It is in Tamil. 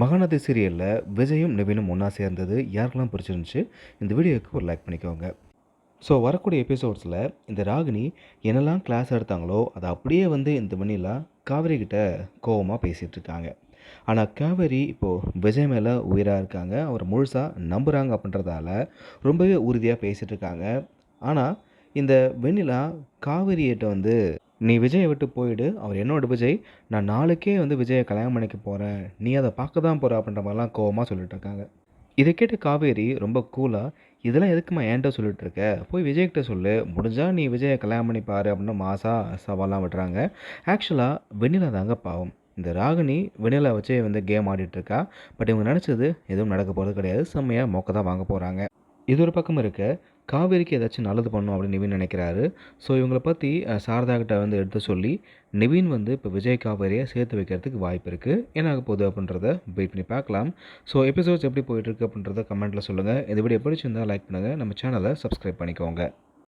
மகாநதி சீரியலில் விஜயும் நிவினும் ஒன்றா சேர்ந்தது யாருக்கெல்லாம் பிடிச்சிருந்துச்சு? இந்த வீடியோவுக்கு ஒரு லைக் பண்ணிக்கோங்க. ஸோ வரக்கூடிய எபிசோட்ஸில் இந்த ராகினி என்னெல்லாம் கிளாஸ் எடுத்தாங்களோ அதை அப்படியே வந்து இந்த மணிலா காவேரி கிட்ட கோவமாக பேசிகிட்டு இருக்காங்க. ஆனால் காவேரி இப்போது விஜய் மேலே உயிராக இருக்காங்க. அவர் முழுசாக நம்புகிறாங்க அப்படின்றதால ரொம்பவே உறுதியாக பேசிகிட்டு இருக்காங்க. ஆனால் இந்த வெண்ணிலா காவேரியிட்ட வந்து நீ விஜயை விட்டு போயிடு அவர் என்னோட விஜய் நான் நாளைக்கே வந்து விஜயை கல்யாணம் பண்ணிக்க போகிறேன் நீ அதை பார்க்க தான் போகிற அப்படின்ற மாதிரிலாம் கோவமாக சொல்லிட்டுருக்காங்க இதை கேட்டு காவேரி ரொம்ப கூலாக இதெல்லாம் எதுக்குமா ஏன்ட்ட சொல்லிட்டு இருக்க? போய் விஜய்கிட்ட சொல்லு முடிஞ்சால் நீ விஜயை கல்யாணம் பண்ணி பாரு அப்படின்னு மாசா சவாலாம் விடுறாங்க ஆக்சுவலாக வெண்ணிலா தாங்க பாவம். இந்த ராகினி வெண்ணிலா வச்சு வந்து கேம் ஆடிட்டுருக்கா பட் இவங்க நினச்சது எதுவும் நடக்க போகிறது கிடையாது. செம்மையாக மொக்க தான் வாங்க போகிறாங்க இது ஒரு பக்கம் இருக்க. காவேரிக்கு ஏதாச்சும் நல்லது பண்ணும் அப்படின்னு நிவின் நினைக்கிறாரு. ஸோ இவங்களை பற்றி சாரதா கிட்ட வந்து எடுத்து சொல்லி நிவின் வந்து இப்போ விஜய் காவேரியை சேர்த்து வைக்கிறதுக்கு வாய்ப்பு இருக்குது என்ன ஆக போகுது அப்படின்றத வெயிட் பண்ணி பார்க்கலாம். ஸோ எபிசோட்ஸ் எப்படி போயிட்டுருக்கு அப்படின்றத கமெண்ட்டில் சொல்லுங்கள் இது வீடியோ பிடிச்சிருந்தால் லைக் பண்ணுங்கள் நம்ம சேனலை சப்ஸ்கிரைப் பண்ணிக்கோங்க.